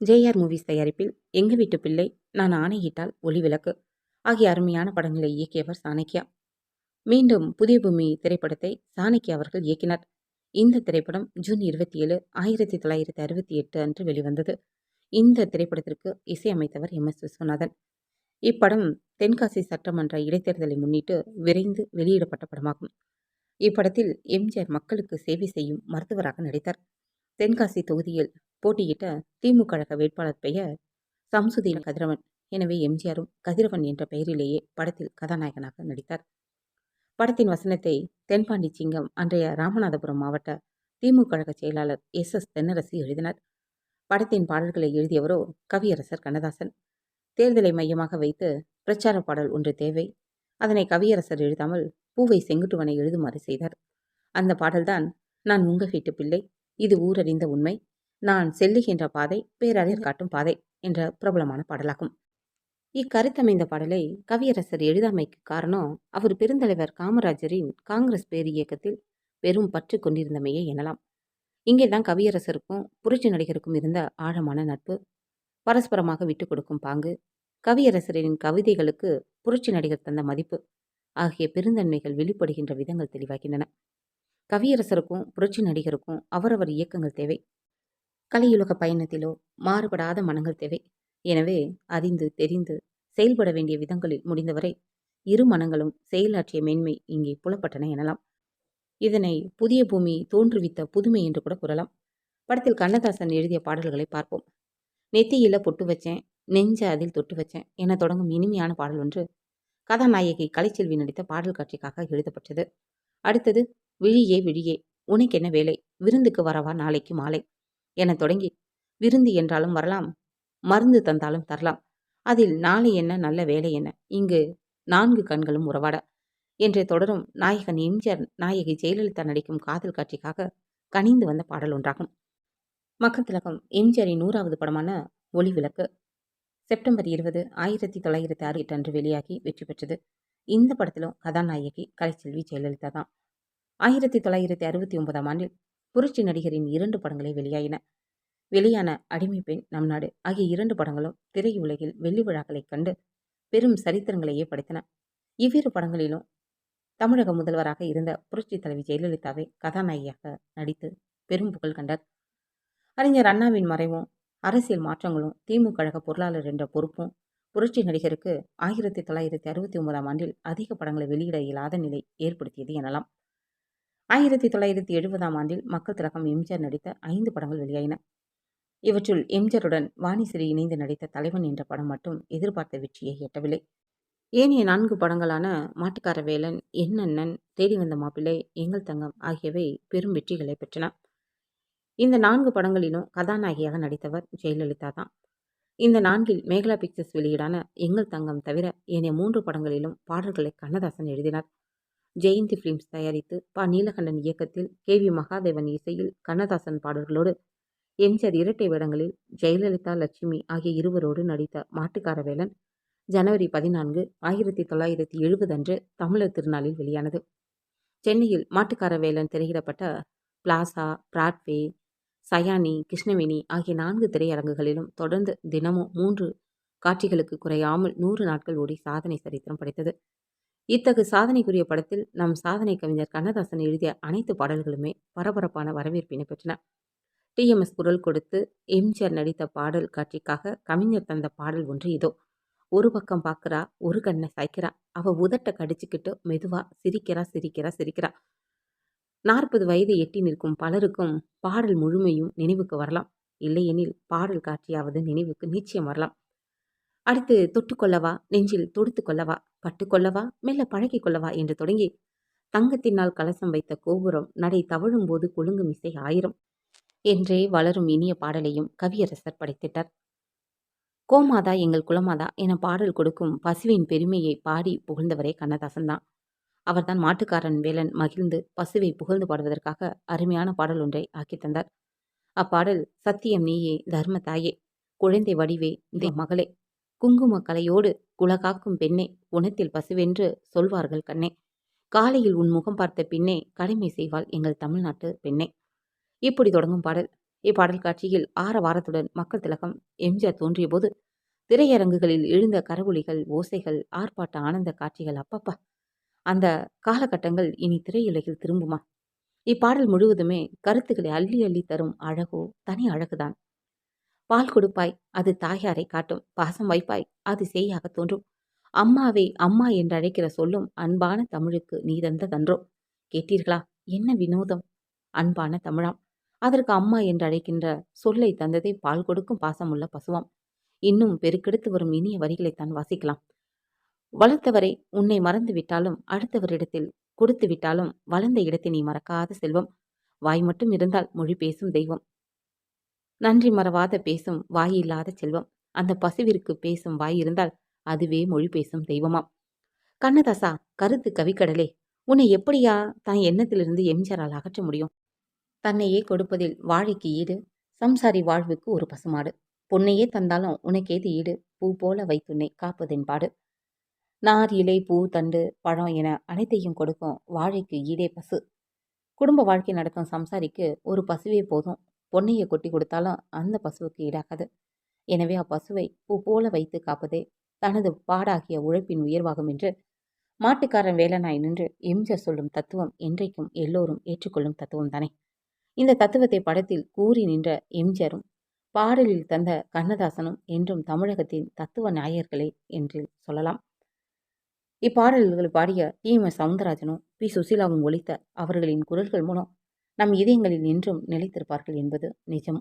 JR movies தயாரிப்பில் எங்கள் வீட்டு பிள்ளை நான் ஆணையிட்டால் ஒளி விளக்கு ஆகிய அருமையான படங்களை இயக்கியவர் சாணக்கியா. மீண்டும் புதிய பூமி திரைப்படத்தை சாணக்கியா அவர்கள் இயக்கினார். இந்த திரைப்படம் ஜூன் இருபத்தி ஏழு ஆயிரத்தி தொள்ளாயிரத்தி அறுபத்தி எட்டு அன்று வெளிவந்தது. இந்த திரைப்படத்திற்கு இசையமைத்தவர் எம். எஸ். விஸ்வநாதன். இப்படம் தென்காசி சட்டமன்ற இடைத்தேர்தலை முன்னிட்டு விரைந்து வெளியிடப்பட்ட படமாகும். இப்படத்தில் எம்ஜிஆர் மக்களுக்கு சேவை செய்யும் மருத்துவராக நடித்தார். தென்காசி தொகுதியில் போட்டியிட்ட திமுக கழக வேட்பாளர் பெயர் சம்சுதீன் கதிரவன். எனவே எம்ஜிஆரும் கதிரவன் என்ற பெயரிலேயே படத்தில் கதாநாயகனாக நடித்தார். படத்தின் வசனத்தை தென்பாண்டி சிங்கம் அன்றைய ராமநாதபுரம் மாவட்ட திமுக கழக செயலாளர் எஸ். எஸ். தென்னரசு எழுதினார். படத்தின் பாடல்களை எழுதியவரோ கவியரசர் கண்ணதாசன். தேர்தலை மையமாக வைத்து பிரச்சார பாடல் ஒன்று தேவை. அதனை கவியரசர் எழுதாமல் பூவை செங்குட்டுவனை எழுதுமாறு செய்தார். அந்த பாடல்தான் நான் உங்க வீட்டு பிள்ளை. இது ஊரறிந்த உண்மை. நான் செல்லுகின்ற பாதை பேரறிஞர் காட்டும் பாதை என்ற பிரபலமான பாடலாகும். இக்கருத்தமைந்த பாடலை கவியரசர் எழுதாமைக்கு காரணம் அவர் பெருந்தலைவர் காமராஜரின் காங்கிரஸ் பேர் இயக்கத்தில் பெரும் பற்று கொண்டிருந்தமையே எனலாம். இங்கேதான் கவியரசருக்கும் புரட்சி நடிகருக்கும் இருந்த ஆழமான நட்பு பரஸ்பரமாக விட்டு கொடுக்கும் பாங்கு கவியரசரின் கவிதைகளுக்கு புரட்சி நடிகர் தந்த மதிப்பு ஆகிய பெருந்தன்மைகள் வெளிப்படுகின்ற விதங்கள் தெளிவாகின்றன. கவியரசருக்கும் புரட்சி நடிகருக்கும் அவரவர் இயக்கங்கள் தேவை. கலையுலக பயணத்திலோ மாறுபடாத மனங்கள் தேவை. எனவே அறிந்து தெரிந்து செயல்பட வேண்டிய விதங்களில் முடிந்தவரை இரு மனங்களும் செயலாற்றிய மேன்மை இங்கே புலப்பட்டன எனலாம். இதனை புதிய பூமி தோன்றுவித்த புதுமை என்று கூட கூறலாம். படத்தில் கண்ணதாசன் எழுதிய பாடல்களை பார்ப்போம். நெத்தியில பொட்டு வச்சேன் நெஞ்ச அதில் தொட்டு வச்சேன் என தொடங்கும் இனிமையான பாடல் ஒன்று கதாநாயகி கலைச்செல்வி நடித்த பாடல் காட்சிக்காக எழுதப்பட்டது. அடுத்தது விழியே விழியே உனக்கு என்ன வேலை? விருந்துக்கு வரவா? நாளைக்கு மாலை. என தொடங்கி விருந்து என்றாலும் வரலாம் மருந்து தந்தாலும் தரலாம். அதில் நாளை என்ன நல்ல வேலை என்ன? இங்கு நான்கு கண்களும் உறவாட. என்று தொடரும் நாயகன் எம்ஜிஆர் நாயகி ஜெயலலிதா நடிக்கும் காதல் காட்சிக்காக கனிந்து வந்த பாடல் ஒன்றாகும். மக்கள் திலகம் எம்ஜிஆரின் நூறாவது படமான ஒளி விளக்கு செப்டம்பர் இருபது ஆயிரத்தி தொள்ளாயிரத்தி ஆறு எட்டு அன்று வெளியாகி வெற்றி பெற்றது. இந்த படத்திலும் கதாநாயகி கலைச்செல்வி ஜெயலலிதா தான். ஆயிரத்தி தொள்ளாயிரத்தி அறுபத்தி ஒன்பதாம் ஆண்டில் புரட்சி நடிகரின் இரண்டு படங்களை வெளியாயின. வெளியான அடிமை பெண் நம் நாடு ஆகிய இரண்டு படங்களும் திரையுலகில் வெள்ளி விழாக்களைக் கண்டு பெரும் சரித்திரங்களையே படைத்தன. இவ்விரு படங்களிலும் தமிழக முதல்வராக இருந்த புரட்சி தலைவி ஜெயலலிதாவை கதாநாயகியாக நடித்து பெரும் புகழ் கண்டார். அறிஞர் அண்ணாவின் மறைவும் அரசியல் மாற்றங்களும் திமுக கழக பொருளாளர் என்ற பொறுப்பும் புரட்சி நடிகருக்கு ஆயிரத்தி தொள்ளாயிரத்தி அறுபத்தி ஒன்பதாம் ஆண்டில் அதிக படங்களை வெளியிட இயலாத நிலை ஏற்படுத்தியது எனலாம். ஆயிரத்தி தொள்ளாயிரத்தி எழுபதாம் ஆண்டில் மக்கள் திலகம் எம்ஜிஆர் நடித்த ஐந்து படங்கள் வெளியாயின. இவற்றுள் எம்ஜிஆருடன் வாணிசிறி இணைந்து நடித்த தலைவன் என்ற படம் மட்டும் எதிர்பார்த்த வெற்றியை எட்டவில்லை. ஏனைய நான்கு படங்களான மாட்டுக்கார வேலன் என்னண்ணன் தேடி வந்த மாப்பிள்ளை எங்கள் தங்கம் ஆகியவை பெரும் வெற்றிகளை பெற்றன. இந்த நான்கு படங்களிலும் கதாநாயகியாக நடித்தவர் ஜெயலலிதா தான் இந்த நான்கில் மேகலா பிக்சர்ஸ் வெளியீடான எங்கள் தங்கம் தவிர ஏனைய மூன்று படங்களிலும் பாடல்களை கண்ணதாசன் எழுதினார். ஜெயந்தி ஃபிலிம்ஸ் தயாரித்து ப. நீலகண்டன் இயக்கத்தில் கே. வி. மகாதேவன் இசையில் கண்ணதாசன் பாடல்களோடு எம்ஜிஆர் இரட்டை வேடங்களில் ஜெயலலிதா லட்சுமி ஆகிய இருவரோடு நடித்த மாட்டுக்காரவேலன் ஜனவரி பதினான்கு ஆயிரத்தி தொள்ளாயிரத்தி எழுபது அன்று தமிழர் திருநாளில் வெளியானது. சென்னையில் மாட்டுக்காரவேலன் திரையிடப்பட்ட பிளாசா பிராட்வே சயானி கிருஷ்ணவேணி ஆகிய நான்கு திரையரங்குகளிலும் தொடர்ந்து தினமும் மூன்று காட்சிகளுக்கு குறையாமல் நூறு நாட்கள் ஓடி சாதனை சரித்திரம் படைத்தது. இத்தகு சாதனைக்குரிய படத்தில் நம் சாதனை கவிஞர் கண்ணதாசன் எழுதிய அனைத்து பாடல்களுமே பரபரப்பான வரவேற்பினை பெற்றன. டிஎம்எஸ் குரல் கொடுத்து எம்ஜிஆர் நடித்த பாடல் காட்சிக்காக கவிஞர் தந்த பாடல் ஒன்று இதோ. ஒரு பக்கம் பார்க்குறா ஒரு கண்ணை சாய்க்கிறா. அவ உதட்ட கடிச்சுக்கிட்டு மெதுவா சிரிக்கிறா சிரிக்கிறா சிரிக்கிறா. நாற்பது வயதை எட்டி நிற்கும் பலருக்கும் பாடல் முழுமையும் நினைவுக்கு வரலாம். இல்லையெனில் பாடல் காட்சியாவது நினைவுக்கு நிச்சயம் வரலாம். அடுத்து தொட்டுக்கொள்ளவா நெஞ்சில் தொடுத்து கொள்ளவா பட்டுக்கொள்ளவா மெல்ல பழகி கொள்ளவா என்று தொடங்கி தங்கத்தினால் கலசம் வைத்த கோபுரம் நடை தவழும் போது குலுங்கும் இசை ஆயிரம் என்றே வளரும் இனிய பாடலையும் கவியரசர் படைத்திட்டார். கோமாதா எங்கள் குலமாதா என பாடல் கொடுக்கும் பசுவின் பெருமையை பாடி புகழ்ந்தவரே கண்ணதாசன் தான். அவர்தான் மாட்டுக்காரன் வேலன் மகிழ்ந்து பசுவை புகழ்ந்து பாடுவதற்காக அருமையான பாடல் ஒன்றை ஆக்கி தந்தார். அப்பாடல் சத்தியம் நீயே தர்ம தாயே குழந்தை வடிவே மகளே குங்கும கலையோடு குலகாக்கும் பெண்ணே குணத்தில் பசுவென்று சொல்வார்கள் கண்ணே காலையில் உன் முகம் பார்த்த பின்னே கடமை செய்வாள் எங்கள் தமிழ்நாட்டு பெண்ணே இப்படி தொடங்கும் பாடல். இப்பாடல் காட்சியில் ஆற வாரத்துடன் மக்கள் திலகம் எம்ஜிஆர் தோன்றியபோது திரையரங்குகளில் எழுந்த கரவொலிகள் ஓசைகள் ஆர்ப்பாட்ட ஆனந்த காட்சிகள் அப்பப்பா அந்த காலகட்டங்கள் இனி திரையுலகில் திரும்புமா? இப்பாடல் முழுவதுமே கருத்துக்களை அள்ளி அள்ளி தரும் அழகோ தனி அழகுதான். பால் கொடுப்பாய் அது தாயாரை காட்டும். பாசம் வைப்பாய் அது செய்யாக தோன்றும். அம்மாவை அம்மா என்று அழைக்கிற சொல்லும் அன்பான தமிழுக்கு நீ தந்த தன்றோ? கேட்டீர்களா? என்ன வினோதம்? அன்பான தமிழாம். அதற்கு அம்மா என்று அழைக்கின்ற சொல்லை தந்ததை பால் கொடுக்கும் பாசமுள்ள பசுவாம். இன்னும் பெருக்கெடுத்து வரும் இனிய வரிகளைத்தான் வாசிக்கலாம். வளர்த்தவரை உன்னை மறந்து விட்டாலும் அடுத்தவரிடத்தில் கொடுத்து விட்டாலும் வளர்ந்த இடத்தை நீ மறக்காத செல்வம். வாய் மட்டும் இருந்தால் மொழி பேசும் தெய்வம். நன்றி மறவாத பேசும் வாய் இல்லாத செல்வம். அந்த பசுவிற்கு பேசும் வாய் இருந்தால் அதுவே மொழி பேசும் தெய்வமாம். கண்ணதாசா கருத்து கவிக்கடலே. உன்னை எப்படியா தான் எண்ணத்திலிருந்து எம்ஜிஆரால் அகற்ற முடியும்? தன்னையே கொடுப்பதில் வாழைக்கு ஈடு சம்சாரி வாழ்வுக்கு ஒரு பசுமாடு. பொன்னையே தந்தாலும் உனக்கேது ஈடு? பூ போல வைத்துன்னை காப்பதென்பாடு. நார் இலை பூ தண்டு பழம் என அனைத்தையும் கொடுக்கும் வாழைக்கு ஈடே பசு. குடும்ப வாழ்க்கை நடத்தும் சம்சாரிக்கு ஒரு பசுவே போதும். பொன்னையை கொட்டி கொடுத்தாலும் அந்த பசுவுக்கு ஈடாகாது. எனவே அப்பசுவை பூ போல வைத்து காப்பதே தனது பாடாகிய உழைப்பின் உயர்வாகும் என்று மாட்டுக்காரன் வேலனாய் நின்று எம்ஜிஆர் சொல்லும் தத்துவம் என்றைக்கும் எல்லோரும் ஏற்றுக்கொள்ளும் தத்துவம் தானே இந்த தத்துவத்தை படத்தில் கூறி நின்ற எம்ஜிஆரும் பாடலில் தந்த கண்ணதாசனும் என்றும் தமிழகத்தின் தத்துவ நாயர்களே என்று சொல்லலாம். இப்பாடல்கள் பாடிய டி. எம். சவுந்தரராஜனும் பி. சுசீலாவும் ஒழித்த அவர்களின் குரல்கள் மூலம் நம் இதயங்களில் என்றும் நிலைத்திருப்பார்கள் என்பது நிஜம்.